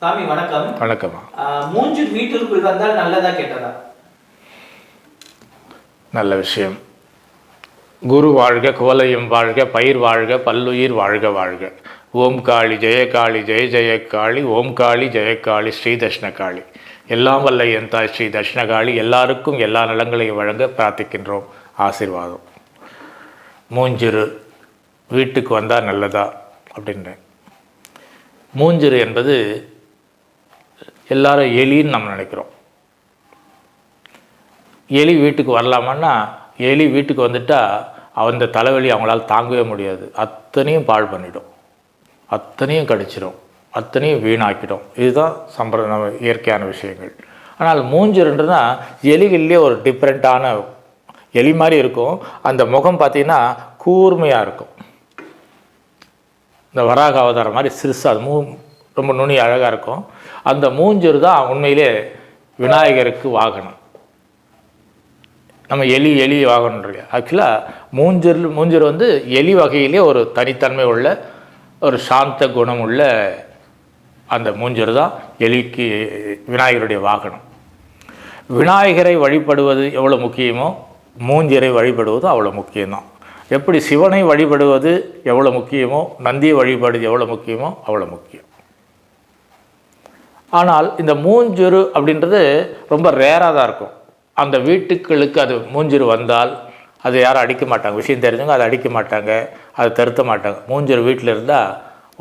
சாமி வணக்கம். வணக்கம்மா ஆஹ் மூன்று வீட்டிற்குள் வந்தால் நல்லதா கெட்டதா? நல்ல விஷயம். குரு வாழ்க குவலயம் வாழ்க பயிர் வாழ்க பல்லுயிர் வாழ்க வாழ்க. ஓம் காளி ஜெயகாளி ஜெய ஜெயகாளி ஓம் காளி ஜெயகாளி ஸ்ரீ தட்சிணகாளி எல்லாம் வல்ல என் தாய் ஸ்ரீ தட்சிணகாளி எல்லாருக்கும் எல்லா நலங்களையும் வழங்க பிரார்த்திக்கின்றோம். ஆசீர்வாதம். மூஞ்சிறு வீட்டுக்கு வந்தால் நல்லதா? அப்படின்றேன். மூஞ்சிறு என்பது எல்லாரும் எலின்னு நம்ம நினைக்கிறோம். எலி வீட்டுக்கு வரலாமான்னா எலி வீட்டுக்கு வந்துட்டா அந்த தலைவலி அவங்களால் தாங்கவே முடியாது. அத்தனையும் பாழ் பண்ணிடும். அத்தனையும் கடிச்சிடும் அத்தனையும் வீணாக்கிடும். இதுதான் சம்பிர நம்ம இயற்கையான விஷயங்கள். ஆனால் மூஞ்சிருன்றதுனா எலிகள்லேயே ஒரு டிஃப்ரெண்ட்டான எலி மாதிரி இருக்கும். அந்த முகம் பார்த்திங்கன்னா கூர்மையாக இருக்கும். இந்த வராக அவதாரம் மாதிரி சிறுசாக அது மூ ரொம்ப நுனி அழகாக இருக்கும். அந்த மூஞ்சூர் தான் உண்மையிலே விநாயகருக்கு வாகனம். நம்ம எலி எலி வாகனம்ன்றது ஆக்சுவலாக மூஞ்சூர் மூஞ்சூர் வந்து எலி வகையிலே ஒரு தனித்தன்மை உள்ள ஒரு சாந்த குணம் உள்ள அந்த மூஞ்சூர் தான் எலிக்கு விநாயகருடைய வாகனம். விநாயகரை வழிபடுவது எவ்வளோ முக்கியமோ மூஞ்சரை வழிபடுவது அவ்வளோ முக்கியம்தான். எப்படி சிவனை வழிபடுவது எவ்வளோ முக்கியமோ நந்தியை வழிபடுவது எவ்வளோ முக்கியமோ அவ்வளோ முக்கியம். ஆனால் இந்த மூஞ்சுரு அப்படின்றது ரொம்ப ரேராக தான் இருக்கும். அந்த வீட்டுக்களுக்கு அது மூஞ்சுரு வந்தால் அது யாரும் அடிக்க மாட்டாங்க. விஷயம் தெரிஞ்சவங்க அதை அடிக்க மாட்டாங்க. அதை தருத்த மாட்டாங்க. மூஞ்சுரு வீட்டில் இருந்தால்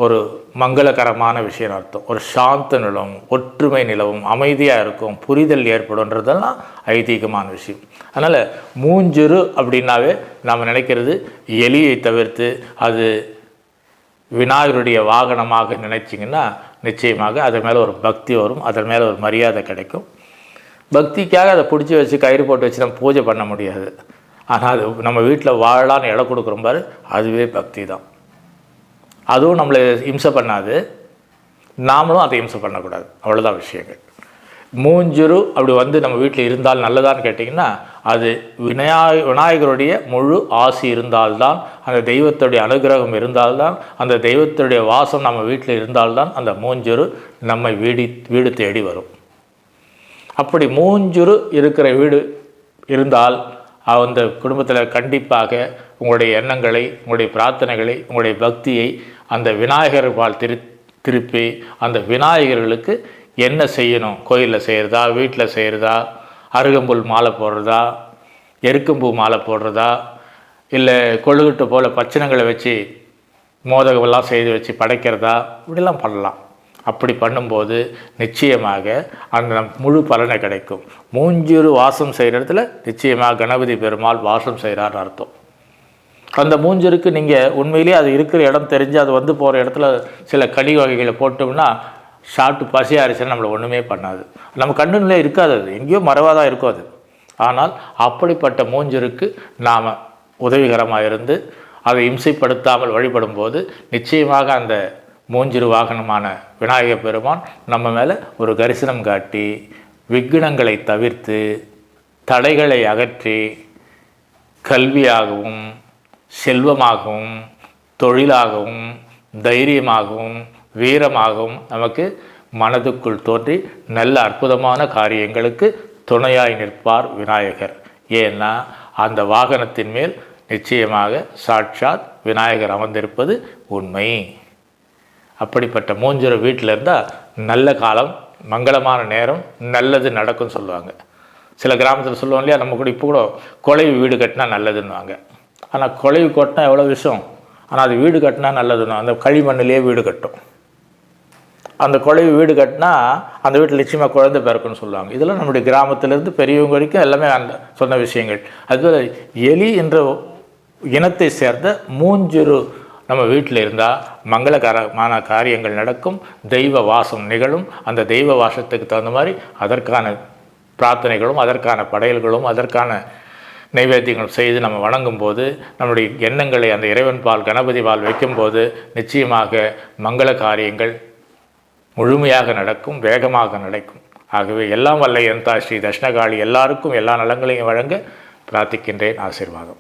ஒரு மங்களகரமான விஷயம் அர்த்தம். ஒரு சாந்த நிலவும் ஒற்றுமை நிலவும் அமைதியாக இருக்கும் புரிதல் ஏற்படும்ன்றதெல்லாம் ஐதீகமான விஷயம். அதனால் மூஞ்சுரு அப்படின்னாவே நாம் நினைக்கிறது எலியை தவிர்த்து அது விநாயகருடைய வாகனமாக நினைச்சிங்கன்னா நிச்சயமாக அதன் மேலே ஒரு பக்தி வரும் அதன் மேலே ஒரு மரியாதை கிடைக்கும். பக்திக்காக அதை பிடிச்சி வச்சு கயிறு போட்டு வச்சு நம்ம பூஜை பண்ண முடியாது. ஆனால் அது நம்ம வீட்டில் வாழலான்னு இடம் கொடுக்குறோம் பாரு அதுவே பக்தி தான். அதுவும் நம்மளை இம்சை பண்ணாது. நாமளும் அதை இம்சை பண்ணக்கூடாது. அவ்வளோதான் விஷயங்கள். மூஞ்சுரு அப்படி வந்து நம்ம வீட்டில் இருந்தால் நல்லதான்னு கேட்டிங்கன்னா அது விநாயக விநாயகருடைய முழு ஆசி இருந்தால்தான் அந்த தெய்வத்துடைய அனுகிரகம் இருந்தால்தான் அந்த தெய்வத்துடைய வாசம் நம்ம வீட்டில் இருந்தால்தான் அந்த மூஞ்சுரு நம்மை வீடி வீடு தேடி வரும். அப்படி மூஞ்சுரு இருக்கிற வீடு இருந்தால் அந்த குடும்பத்தில் கண்டிப்பாக உங்களுடைய எண்ணங்களை உங்களுடைய பிரார்த்தனைகளை உங்களுடைய பக்தியை அந்த விநாயகர் பால் திரு திருப்பி அந்த விநாயகர்களுக்கு என்ன செய்யணும்? கோயிலில் செய்கிறதா வீட்டில் செய்கிறதா அருகம்புல் மாலை போடுறதா? எருக்கம்பூ மாலை போடுறதா? இல்லை கொழுகுட்டு போல் பச்சனங்களை வச்சு மோதகமெல்லாம் செய்து வச்சு படைக்கிறதா? இப்படிலாம் பண்ணலாம். அப்படி பண்ணும்போது நிச்சயமாக அந்த முழு பலனை கிடைக்கும். மூஞ்சிறு வாசம் செய்கிற இடத்துல நிச்சயமாக கணபதி பெருமாள் வாசம் செய்கிறார்னு அர்த்தம். அந்த மூஞ்சிருக்கு நீங்கள் உண்மையிலேயே அது இருக்கிற இடம் தெரிஞ்சு அது வந்து போகிற இடத்துல சில கனி வகைகளை போட்டோம்னா சாப்பிட்டு பசியாக இருந்துச்சுன்னா நம்மளை ஒன்றுமே பண்ணாது. நம்ம கண்ணுங்களே இருக்காது அது. எங்கேயோ மறைவாக தான் இருக்கும் அது. ஆனால் அப்படிப்பட்ட மூஞ்சருக்கு நாம் உதவிகரமாக இருந்து அதை இம்சைப்படுத்தாமல் வழிபடும்போது நிச்சயமாக அந்த மூஞ்சிறு வாகனமான விநாயகர் பெருமான் நம்ம மேலே ஒரு கரிசனம் காட்டி விக்னங்களை தவிர்த்து தடைகளை அகற்றி கல்வியாகவும் செல்வமாகவும் தொழிலாகவும் தைரியமாகவும் வீரமாகவும் நமக்கு மனதுக்குள் தோன்றி நல்ல அற்புதமான காரியங்களுக்கு துணையாய் நிற்பார் விநாயகர். ஏன்னா அந்த வாகனத்தின் மேல் நிச்சயமாக சாட்சாத் விநாயகர் அமர்ந்திருப்பது உண்மை. அப்படிப்பட்ட மூஞ்சுர வீட்டில் இருந்தால் நல்ல காலம் மங்களமான நேரம் நல்லது நடக்கும்னு சொல்லுவாங்க. சில கிராமத்தில் சொல்லுவோம் இல்லையா நம்ம கூட இப்போ கூட குலைவு வீடு கட்டினா நல்லதுன்னுவாங்க. ஆனால் குலைவு கொட்டினா எவ்வளோ விஷயம்? ஆனால் அது வீடு கட்டினா நல்லதுன்னு அந்த களிமண்ணிலேயே வீடு கட்டும். அந்த குழவி வீடு கட்டினா அந்த வீட்டில் நிச்சயமாக குழந்தை பிறக்குன்னு சொல்லுவாங்க. இதெல்லாம் நம்முடைய கிராமத்திலேருந்து பெரியவங்க வரைக்கும் எல்லாமே அந்த சொன்ன விஷயங்கள். அதுபோல் எலி என்ற இனத்தை சேர்ந்த மூஞ்சிறு நம்ம வீட்டில் இருந்தால் மங்களகரமான காரியங்கள் நடக்கும் தெய்வ வாசம் நிகழும் அந்த தெய்வ வாசத்துக்கு தகுந்த மாதிரி அதற்கான பிரார்த்தனைகளும் அதற்கான படையல்களும் அதற்கான நைவேத்தியங்கள் செய்து நம்ம வணங்கும் போது நம்முடைய எண்ணங்களை அந்த இறைவன் பால் கணபதி பால் வைக்கும்போது நிச்சயமாக மங்கள காரியங்கள் முழுமையாக நடக்கும் வேகமாக நடக்கும். ஆகவே எல்லாம் வல்ல எந்தா ஸ்ரீ தட்சிணகாளி எல்லாருக்கும் எல்லா நலங்களையும் வழங்க பிரார்த்திக்கின்றேன். ஆசீர்வாதம்.